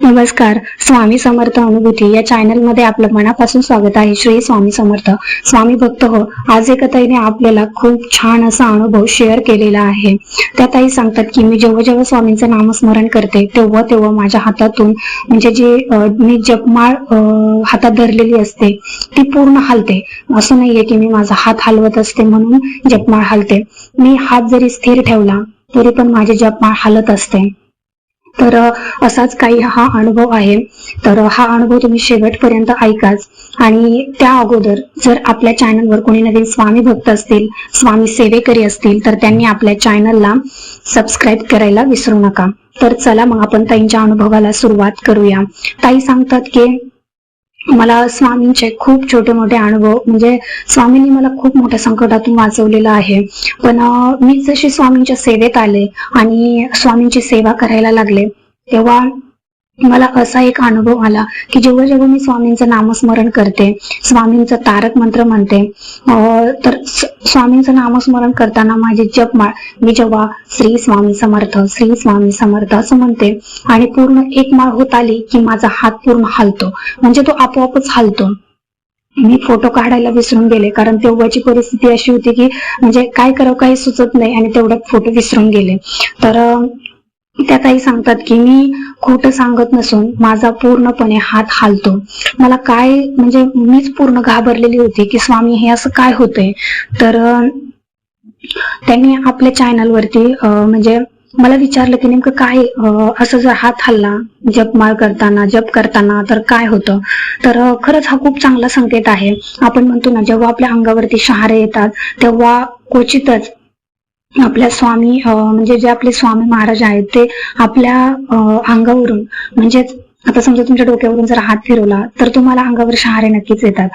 नमस्कार स्वामी समर्थ अनुभूती या चॅनलमध्ये आपलं मनापासून स्वागत आहे. श्री स्वामी समर्थ. स्वामी भक्त हो आज एका ताईने आपल्याला खूप छान असा अनुभव शेअर केलेला आहे. त्या ताई सांगतात की मी जेव्हा जेव्हा स्वामींचं नामस्मरण करते तेव्हा तेव्हा माझ्या हातातून म्हणजे जी मी जपमाळ हातात धरलेली असते ती पूर्ण हलते. असं नाहीये की मी माझा हात हलवत असते म्हणून जपमाळ हलते. मी हात जरी स्थिर ठेवला तरी पण माझी जपमाळ हलत असते. तर असाच काही हा अनुभव आहे. तर हा अनुभव तुम्ही शेवटपर्यंत ऐकाच. आणि त्या अगोदर जर आपल्या चॅनलवर कोणी नवीन स्वामी भक्त असतील स्वामी सेवेकरी असतील तर त्यांनी आपल्या चॅनलला सबस्क्राईब करायला विसरू नका. तर चला मग आपण ताईंच्या अनुभवाला सुरुवात करूया. ताई सांगतात की मला स्वामींचे खूप छोटे मोठे अनुभव म्हणजे स्वामींनी मला खूप मोठ्या संकटातून वाचवलेलं आहे. पण मी जशी स्वामींच्या सेवेत आले आणि स्वामींची सेवा करायला लागले तेव्हा मला असा एक अनुभव आला की जेव्हा जेव्हा मी स्वामींचं नामस्मरण करते स्वामींचं तारक मंत्र म्हणते अं, तर स्वामींचं नामस्मरण करताना माझी जपमाळ मी जेव्हा श्री स्वामी समर्थ श्री स्वामी समर्थ असं म्हणते आणि पूर्ण एक माळ होत आली की माझा हात पूर्ण हलतो. म्हणजे तो आपोआपच हलतो. मी फोटो काढायला विसरून गेले कारण तेव्हाची परिस्थिती अशी होती की म्हणजे काय करावं काही सुचत नाही आणि तेवढ्यात फोटो विसरून गेले. तर त्या काही सांगतात की मी खोटं सांगत नसून माझा पूर्णपणे हात हालतो. मला काय म्हणजे मीच पूर्ण घाबरलेली होती की स्वामी हे असं काय होतंय? तर त्यांनी आपल्या चॅनलवरती म्हणजे मला विचारलं की नेमकं काय असं जर हात हल्ला जपमाळ करताना जप करताना तर काय होतं? तर खरंच हा खूप चांगला संकेत आहे. आपण म्हणतो ना जेव्हा आपल्या अंगावरती शहारे येतात तेव्हा क्वचितच आपल्या स्वामी म्हणजे जे आपले स्वामी महाराज आहेत ते आपल्या अंगावरून म्हणजेच आता समजा तुमच्या डोक्यावरून जर हात फिरवला तर तुम्हाला अंगावर शहारे नक्कीच येतात.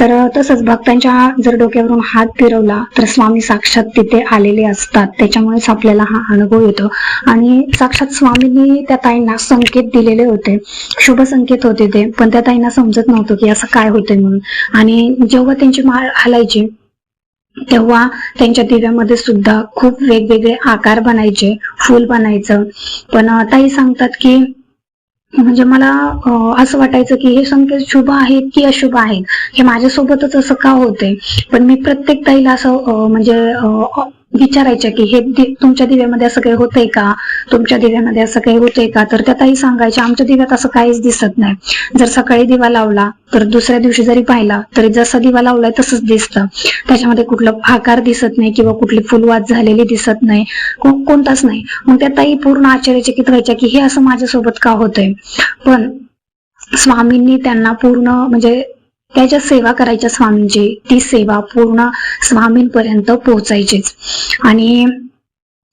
तर तसंच भक्तांच्या जर डोक्यावरून हात फिरवला तर स्वामी साक्षात तिथे आलेले असतात. त्याच्यामुळेच आपल्याला हा अनुभव येतो. आणि साक्षात स्वामींनी त्या ताईंना संकेत दिलेले होते. शुभ संकेत होते ते पण त्या ताईंना समजत नव्हतं की असं काय होतंय म्हणून. आणि जेव्हा त्यांची माळ हलायची तेव्हा त्यांच्या दिव्यामध्ये सुद्धा खूप वेगवेगळे आकार बनायचे फुल बनायचं. पण ताई सांगतात की म्हणजे मला असं वाटायचं की हे संकेत शुभ आहेत की अशुभ आहेत? हे माझ्यासोबतच असं का होते पण मी प्रत्येक ताईला असं म्हणजे विचारायच्या की हे तुमच्या दिव्यामध्ये असं काही होतंय का? तुमच्या दिव्यामध्ये असं काही होतंय का? तर त्या ताई सांगायच्या आमच्या दिव्यात असं काहीच दिसत नाही. जर सकाळी दिवा लावला तर दुसऱ्या दिवशी जरी पाहिला तरी जसा दिवा लावलाय तसंच दिसतं. त्याच्यामध्ये कुठलं आकार दिसत नाही किंवा कुठली फुलवात झालेली दिसत नाही. कोणताच नाही. मग त्या ताई पूर्ण आश्चर्यचकित व्हायच्या की हे असं माझ्यासोबत का होतंय? पण स्वामींनी त्यांना पूर्ण म्हणजे त्या ज्या सेवा करायच्या स्वामींची ती सेवा पूर्ण स्वामींपर्यंत पोहोचायचीच. आणि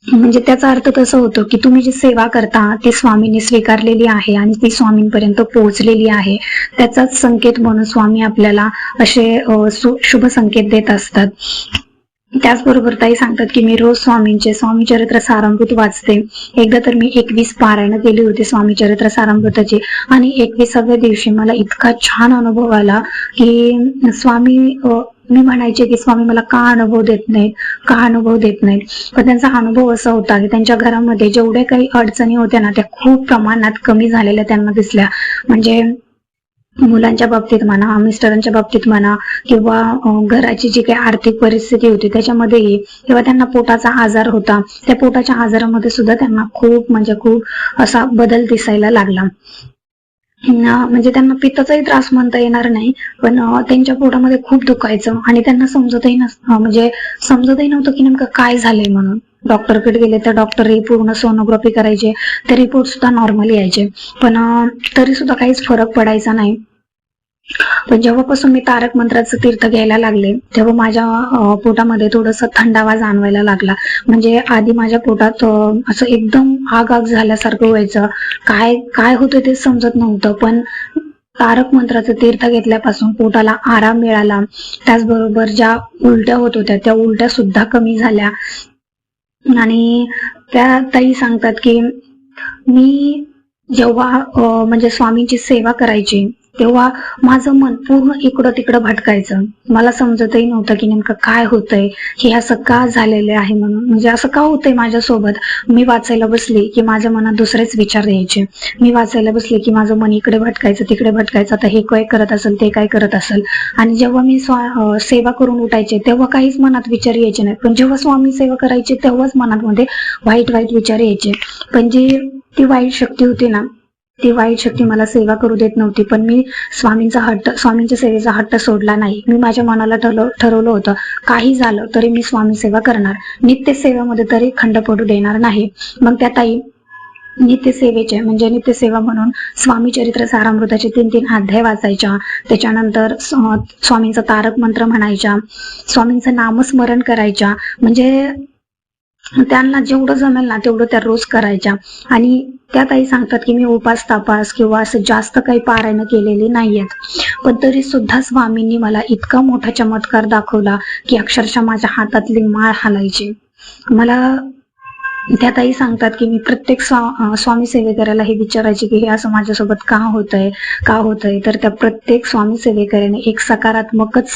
म्हणजे त्याचा अर्थ तसा होतो की तुम्ही जी सेवा करता ती स्वामींनी स्वीकारलेली आहे आणि ती स्वामींपर्यंत पोहोचलेली आहे. त्याचाच संकेत म्हणून स्वामी आपल्याला असे शुभ संकेत देत असतात. त्याचबरोबर ताई सांगतात की मी रोज स्वामींचे स्वामी चरित्र सारामृत वाचते. एकदा तर मी एकवीस पारायण केली होती स्वामी चरित्र सारामृताची आणि एकविसाव्या दिवशी मला इतका छान अनुभव आला की स्वामी मी म्हणायचे की स्वामी मला का अनुभव देत नाहीत? का अनुभव देत नाहीत? पण त्यांचा अनुभव असा होता की त्यांच्या घरामध्ये जेवढ्या काही अडचणी होत्या ना त्या खूप प्रमाणात कमी झालेल्या त्यांना दिसल्या. म्हणजे मुलांच्या बाबतीत म्हणा मिस्टरांच्या बाबतीत म्हणा किंवा घराची जी काही आर्थिक परिस्थिती होती त्याच्यामध्येही किंवा त्यांना पोटाचा आजार होता. त्या पोटाच्या आजारामध्ये सुद्धा त्यांना खूप म्हणजे खूप असा बदल दिसायला लागला. म्हणजे त्यांना पित्ताचाही त्रास म्हणता येणार नाही पण त्यांच्या पोटामध्ये खूप दुखायचं आणि त्यांना समजतही नस म्हणजे समजतही नव्हतं की नेमकं काय झालंय म्हणून. डॉक्टरकडे गेले तर डॉक्टर पूर्ण सोनोग्राफी करायचे ते रिपोर्ट सुद्धा नॉर्मल यायचे. पण तरी सुद्धा काहीच फरक पडायचा नाही. पण जेव्हापासून मी तारक मंत्राचं तीर्थ घ्यायला लागले तेव्हा माझ्या पोटामध्ये थोडस थंडावा जाणवायला लागला. म्हणजे आधी माझ्या पोटात असं एकदम आग आग झाल्यासारखं व्हायचं. काय काय होतं ते समजत नव्हतं पण तारक मंत्राचं तीर्थ घेतल्यापासून पोटाला आराम मिळाला. त्याचबरोबर ज्या उलट्या होत होत्या त्या उलट्या सुद्धा कमी झाल्या. आणि त्या ताई सांगतात की मी जेव्हा म्हणजे स्वामींची सेवा करायची तेव्हा माझं मन पूर्ण इकडं तिकडं भटकायचं. मला समजतही नव्हतं की नेमकं काय होतंय. हे असं का झालेलं आहे म्हणून. म्हणजे असं का होतंय माझ्यासोबत? मी वाचायला बसली की माझ्या मनात दुसरेच विचार यायचे. मी वाचायला बसले की माझं मन इकडे भटकायचं तिकडे भटकायचं. आता हे काय करत असेल ते काय करत असेल? आणि जेव्हा मी स्वा सेवा करून उठायचे तेव्हा काहीच मनात विचार यायचे नाही. पण जेव्हा स्वामी सेवा करायचे तेव्हाच मनात मध्ये वाईट वाईट विचार यायचे. पण जी ती वाईट शक्ती होती ना ती वाईट शक्ती मला सेवा करू देत नव्हती पण मी स्वामींचा हट्ट स्वामींच्या सेवेचा हट्ट सोडला नाही. मी माझ्या मनाला ठरवलं होतं काही झालं तरी मी स्वामी सेवा करणार. नित्य सेवेमध्ये तरी खंड पडू देणार नाही. मग त्या ताई नित्य सेवेचे म्हणजे नित्य सेवा म्हणून स्वामी चरित्र सारामृताचे तीन तीन अध्याय वाचायच्या. त्याच्यानंतर स्वामींचा तारक मंत्र म्हणायच्या. स्वामींचं नामस्मरण करायच्या. म्हणजे त्यांना जेवढं जमेल ना तेवढं त्या रोज करायच्या. आणि त्या ताई सांगतात की मी उपास तापास किंवा असं जास्त काही पारायण केलेले नाहीयेत. पण तरी सुद्धा स्वामींनी मला इतका मोठा चमत्कार दाखवला की अक्षरशः माझ्या हातातली माळ हालायची. मला त्या ताई सांगतात की मी प्रत्येक स्वा स्वामी सेवेकऱ्याला हे विचारायचे की हे असं माझ्यासोबत का होतंय का होतंय? तर त्या प्रत्येक स्वामी सेवेकऱ्याने एक सकारात्मकच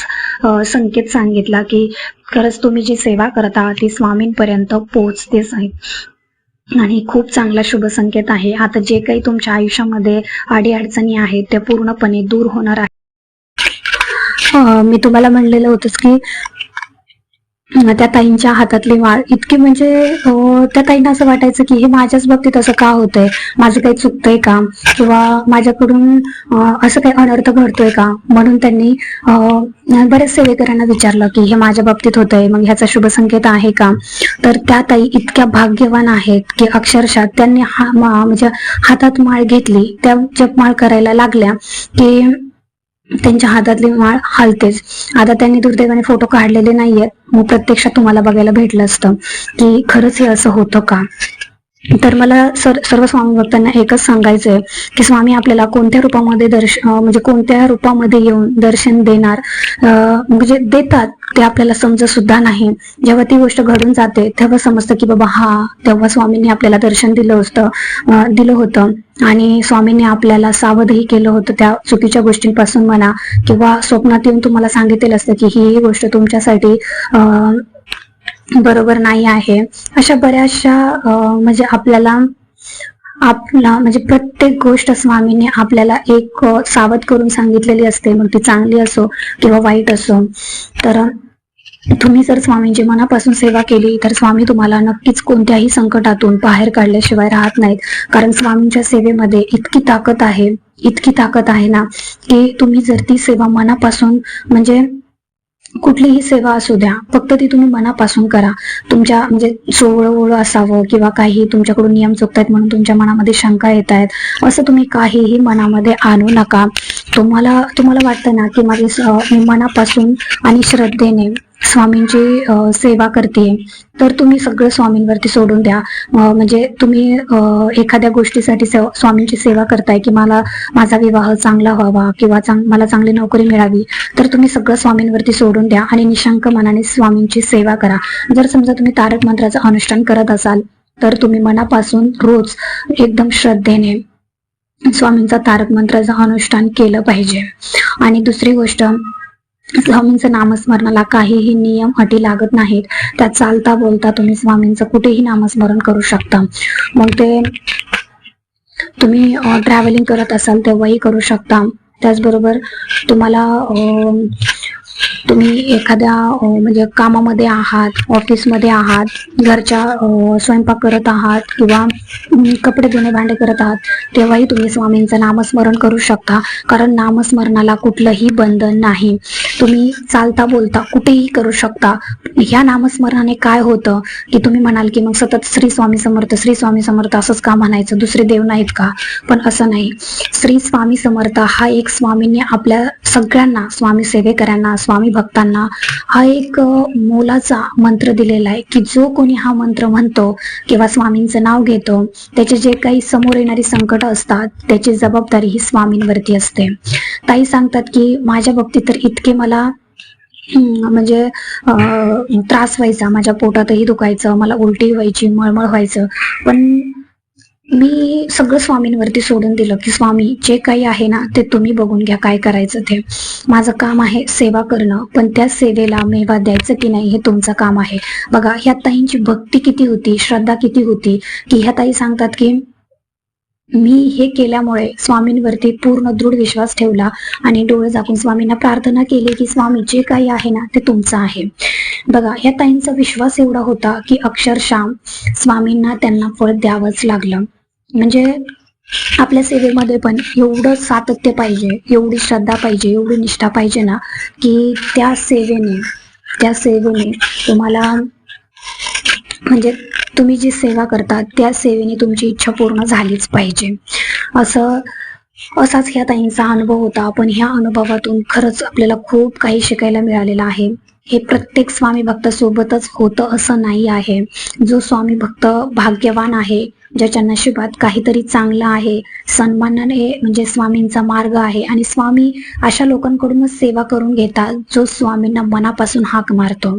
संकेत सांगितला की खरंच तुम्ही जी सेवा करता ती स्वामींपर्यंत पोहोचतेच आहे आणि खूप चांगला शुभ संकेत आहे. आता जे काही तुमच्या आयुष्यामध्ये अडीअडचणी आहेत त्या पूर्णपणे दूर होणार आहे मी तुम्हाला म्हणलेलं होतंच की त्या ताईंच्या हातातली वाळ. इतकी म्हणजे त्या ताईंना असं वाटायचं की हे माझ्याच बाबतीत असं का होतंय? माझं काही चुकतंय का? किंवा माझ्याकडून असं काही अनर्थ घडतोय का? म्हणून त्यांनी बऱ्याच सेवेकरांना विचारलं की हे माझ्या बाबतीत होतंय मग ह्याचा शुभ संकेत आहे का? तर त्या ताई इतक्या भाग्यवान आहेत की अक्षरशः त्यांनी हा म्हणजे हातात माळ घेतली. त्या जपमाळ करायला लागल्या की त्यांच्या हातातली माळ हालतेच. आता त्यांनी दुर्दैवाने फोटो काढलेले नाहीयेत. मग प्रत्यक्षात तुम्हाला बघायला भेटलं असतं की खरंच हे असं होतं का? तर मला सर सर्व स्वामी भक्तांना एकच सांगायचंय की स्वामी आपल्याला कोणत्या रूपामध्ये दर्श म्हणजे कोणत्या रूपामध्ये येऊन दर्शन देणार म्हणजे देतात ते आपल्याला समजत सुद्धा नाही. जेव्हा ती गोष्ट घडून जाते तेव्हा समजतं की बाबा हा तेव्हा स्वामींनी आपल्याला दर्शन दिलं असतं दिलं होतं. आणि स्वामींनी आपल्याला सावधही केलं होतं त्या चुकीच्या गोष्टींपासून म्हणा किंवा स्वप्नात येऊन तुम्हाला सांगितलेलं असतं की ही गोष्ट तुमच्यासाठी अं, बरोबर नाही आहे. अशा बऱ्याचशा म्हणजे आपल्याला आपला म्हणजे प्रत्येक गोष्ट स्वामींनी आपल्याला एक सावध करून सांगितलेली असते. मग ती चांगली असो किंवा वाईट असो. तर तुम्ही जर स्वामींची मनापासून सेवा केली तर स्वामी तुम्हाला नक्कीच कोणत्याही संकटातून बाहेर काढल्याशिवाय राहत नाहीत. कारण स्वामींच्या सेवेमध्ये इतकी ताकद आहे इतकी ताकद आहे ना की तुम्ही जर ती सेवा मनापासून म्हणजे कुठलीही सेवा असू द्या फक्त ती तुम्ही मनापासून करा. तुमच्या म्हणजे सोवळं असावं किंवा काही तुमच्याकडून नियम चुकतायत म्हणून तुमच्या मनामध्ये शंका येत आहेत असं तुम्ही काहीही मनामध्ये आणू नका. तुम्हाला तुम्हाला वाटतं ना की माझी मनापासून आणि श्रद्धेने स्वामींची सेवा करते तर तुम्ही सगळं स्वामींवरती सोडून द्या. म्हणजे तुम्ही एखाद्या गोष्टीसाठी सेव- स्वामींची सेवा करताय की मला माझा विवाह चांगला व्हावा किंवा चांग मला चांगली नोकरी मिळावी तर तुम्ही सगळं स्वामींवरती सोडून द्या आणि निशंक मनाने स्वामींची सेवा करा. जर समजा तुम्ही तारक मंत्राचं अनुष्ठान करत असाल तर तुम्ही मनापासून रोज एकदम श्रद्धेने स्वामींचा तारक मंत्राचं अनुष्ठान केलं पाहिजे. आणि दुसरी गोष्ट स्वामींचं नामस्मरणाला काहीही नियम अटी लागत नाहीत. त्यात चालता बोलता तुम्ही स्वामींचं कुठेही नामस्मरण करू शकता. मग ते तुम्ही ट्रॅव्हलिंग करत असाल तेव्हाही करू शकता. त्याचबरोबर तुम्हाला तुम्ही एखाद्या म्हणजे कामामध्ये आहात ऑफिसमध्ये आहात घरच्या स्वयंपाक करत आहात किंवा कपडे धुणे भांडे करत आहात तेव्हाही तुम्ही स्वामींचं नामस्मरण करू शकता. कारण नामस्मरणाला कुठलंही बंधन नाही. तुम्ही चालता बोलता कुठेही करू शकता. ह्या नामस्मरणाने काय होतं की तुम्ही म्हणाल की मग सतत श्री स्वामी समर्थ श्री स्वामी समर्थ असंच का म्हणायचं? दुसरे देव नाहीत का? पण असं नाही. श्री स्वामी समर्थ हा एक स्वामींनी आपल्या सगळ्यांना स्वामी सेवेकऱ्यांना स्वामी भक्तांना हा एक मोलाचा मंत्र दिलेला आहे की जो कोणी हा मंत्र म्हणतो किंवा स्वामींचं नाव घेतो त्याचे जे काही समोर येणारी संकट असतात त्याची जबाबदारी ही स्वामींवरती असते. ताई सांगतात की माझ्या बाबतीत तर इतके मला मला म्हणजे त्रास व्हायचा माझ्या पोटातही दुखायचं मला उलटी व्हायची मळमळ व्हायचं. पण मी सगळं स्वामींवरती सोडून दिलं की स्वामी जे काही आहे ना ते तुम्ही बघून घ्या काय करायचं ते. माझं काम आहे सेवा करणं पण त्या सेवेला मेवा द्यायचं की नाही हे तुमचं काम आहे. बघा ह्या ताईंची भक्ती किती होती श्रद्धा किती होती की ह्या ताई सांगतात की मी हे केल्यामुळे स्वामींवरती पूर्ण दृढ विश्वास ठेवला आणि डोळे झाकून स्वामींना प्रार्थना केली की स्वामी जे काही आहे ना ते तुमचं आहे. बघा ह्या ताईंचा विश्वास एवढा होता की अक्षरशः स्वामींना त्यांना फळ द्यावंच लागलं. म्हणजे आपल्या सेवेमध्ये पण एवढं सातत्य पाहिजे एवढी श्रद्धा पाहिजे एवढी निष्ठा पाहिजे ना की त्या सेवेने त्या सेवेने तुम्हाला म्हणजे तुम्ही जी सेवा करता त्या सेवेने तुमची इच्छा पूर्ण झालीच पाहिजे. असं असाच ह्या ताईंचा अनुभव होता. पण ह्या अनुभवातून खरंच आपल्याला खूप काही शिकायला मिळालेलं आहे. हे प्रत्येक स्वामी भक्तासोबतच होतं असं नाही आहे. जो स्वामी भक्त भाग्यवान आहे ज्याच्या नशिबात काहीतरी चांगलं आहे सन्मानाने म्हणजे स्वामींचा मार्ग आहे आणि स्वामी अशा लोकांकडूनच सेवा करून घेतात जो स्वामींना मनापासून हाक मारतो.